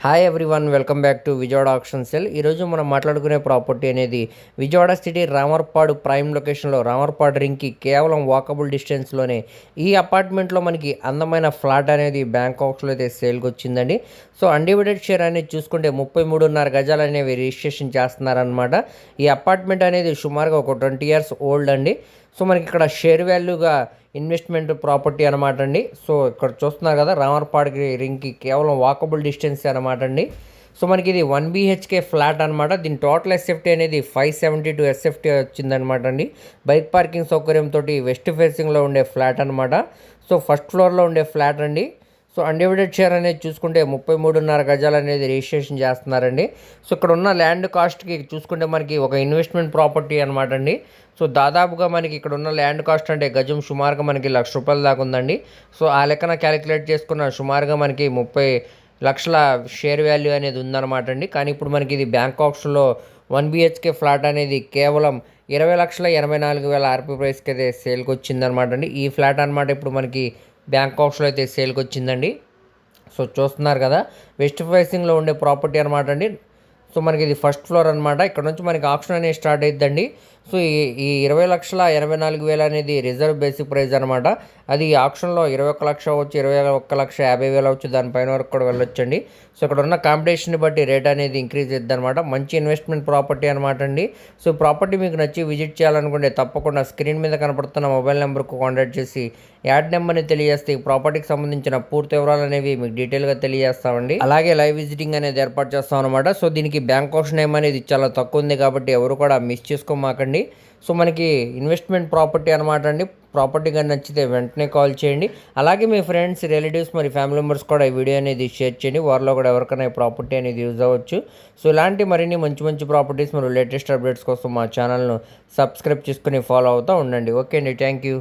Hi everyone welcome back to Vijayawada option cell ఈరోజు మనం మాట్లాడుకునే ప్రాపర్టీ అనేది విజయవాడ సిటీ రామర్పాడు ప్రైమ్ లొకేషన్లో రామర్పాడు రింగ్కి కేవలం వాకబుల్ డిస్టెన్స్లోనే ఈ అపార్ట్మెంట్లో మనకి అందమైన ఫ్లాట్ అనేది బ్యాంకాక్స్లో అయితే సేల్కి వచ్చిందండి. సో అన్డివైడెడ్ షేర్ అనేది చూసుకుంటే ముప్పై మూడున్నర గజాలు అనేవి రిజిస్ట్రేషన్ చేస్తున్నారనమాట ఈ అపార్ట్మెంట్ అనేది సుమారుగా ఒక ట్వంటీ ఇయర్స్ ఓల్డ్ అండి. సో మనకి ఇక్కడ షేర్ వాల్యూగా ఇన్వెస్ట్మెంట్ ప్రాపర్టీ అనమాట అండి. సో ఇక్కడ చూస్తున్నారు కదా రామర్పాడికి రింగ్కి కేవలం వాకబుల్ డిస్టెన్స్ అనమాట అండి. సో మనకి ఇది వన్ బీహెచ్కే ఫ్లాట్ అనమాట దీని టోటల్ ఎస్ఎఫ్టీ అనేది ఫైవ్ సెవెంటీ టూ ఎస్ఎఫ్టీ వచ్చిందనమాట అండి. బైక్ పార్కింగ్ సౌకర్యంతో వెస్ట్ ఫేసింగ్లో ఉండే ఫ్లాట్ అనమాట సో ఫస్ట్ ఫ్లోర్లో ఉండే ఫ్లాట్ అండి. సో అన్డివైడెడ్ షేర్ అనేది చూసుకుంటే ముప్పై మూడున్నర గజాలు అనేది రిజిస్ట్రేషన్ చేస్తున్నారండి. సో ఇక్కడ ఉన్న ల్యాండ్ కాస్ట్కి చూసుకుంటే మనకి ఒక ఇన్వెస్ట్మెంట్ ప్రాపర్టీ అనమాట అండి. సో దాదాపుగా మనకి ఇక్కడ ఉన్న ల్యాండ్ కాస్ట్ అంటే గజం సుమారుగా మనకి లక్ష రూపాయల దాకా ఉందండి. సో ఆ లెక్కన క్యాలిక్యులేట్ చేసుకున్న సుమారుగా మనకి ముప్పై లక్షల షేర్ వాల్యూ అనేది ఉందన్నమాట అండి. కానీ ఇప్పుడు మనకి ఇది బ్యాంక్ ఆప్షన్లో వన్ బిహెచ్కే ఫ్లాట్ అనేది కేవలం ఇరవై లక్షల ఎనభై నాలుగు వేల ఆర్పీ ప్రైస్కి అయితే సేల్కి వచ్చిందనమాట అండి. ఈ ఫ్లాట్ అనమాట ఇప్పుడు మనకి బ్యాంక్ ఆప్షన్ అయితే సేల్కి వచ్చిందండి. సో చూస్తున్నారు కదా వెస్ట్ ఫేసింగ్లో ఉండే ప్రాపర్టీ అనమాట అండి. సో మనకి ఇది ఫస్ట్ ఫ్లోర్ అనమాట ఇక్కడ నుంచి మనకి ఆప్షన్ అనేది స్టార్ట్ అవుతుందండి సో ఈ ఈ ఇరవై లక్షల ఎనభై నాలుగు వేలు అనేది రిజర్వ్ బేసిక్ ప్రైస్ అనమాట అది ఆప్షన్లో ఇరవై ఒక్క లక్ష వచ్చి ఇరవై ఒక్క లక్ష యాభై వేలు వచ్చి దానిపైన వరకు కూడా వెళ్ళొచ్చండి. సో ఇక్కడ ఉన్న కాంపిటీషన్ బట్టి రేట్ అనేది ఇంక్రీజ్ అవుతుంది అనమాట మంచి ఇన్వెస్ట్మెంట్ ప్రాపర్టీ అనమాట అండి. సో ప్రాపర్టీ మీకు నచ్చి విజిట్ చేయాలనుకుంటే తప్పకుండా స్క్రీన్ మీద కనపడుతున్న మొబైల్ నెంబర్కు కాంటాక్ట్ చేసి యాడ్ నెంబర్ని తెలియజేస్తే ఈ ప్రాపర్టీకి సంబంధించిన పూర్తి వివరాలు అనేవి మీకు డీటెయిల్గా తెలియజేస్తామండి. అలాగే లైవ్ విజిటింగ్ అనేది ఏర్పాటు చేస్తాం అనమాట సో దీనికి బ్యాంక్ ఆప్షన్ ఏమనేది చాలా తక్కువ ఉంది కాబట్టి ఎవరు కూడా మిస్ చేసుకోమాకండి. సో మనకి ఇన్వెస్ట్మెంట్ ప్రాపర్టీ అనమాట అండి. ప్రాపర్టీ కానీ నచ్చితే వెంటనే కాల్ చేయండి. అలాగే మీ ఫ్రెండ్స్ రిలేటివ్స్ మరి ఫ్యామిలీ మెంబర్స్ కూడా ఈ వీడియో అనేది షేర్ చేయండి. వారిలో కూడా ఎవరికైనా ఈ ప్రాపర్టీ అనేది యూజ్ అవ్వచ్చు. సో ఇలాంటి మరిన్ని మంచి మంచి ప్రాపర్టీస్ మరియు లేటెస్ట్ అప్డేట్స్ కోసం మా ఛానల్ను సబ్స్క్రైబ్ చేసుకుని ఫాలో అవుతూ ఉండండి. ఓకే అండి. Thank you.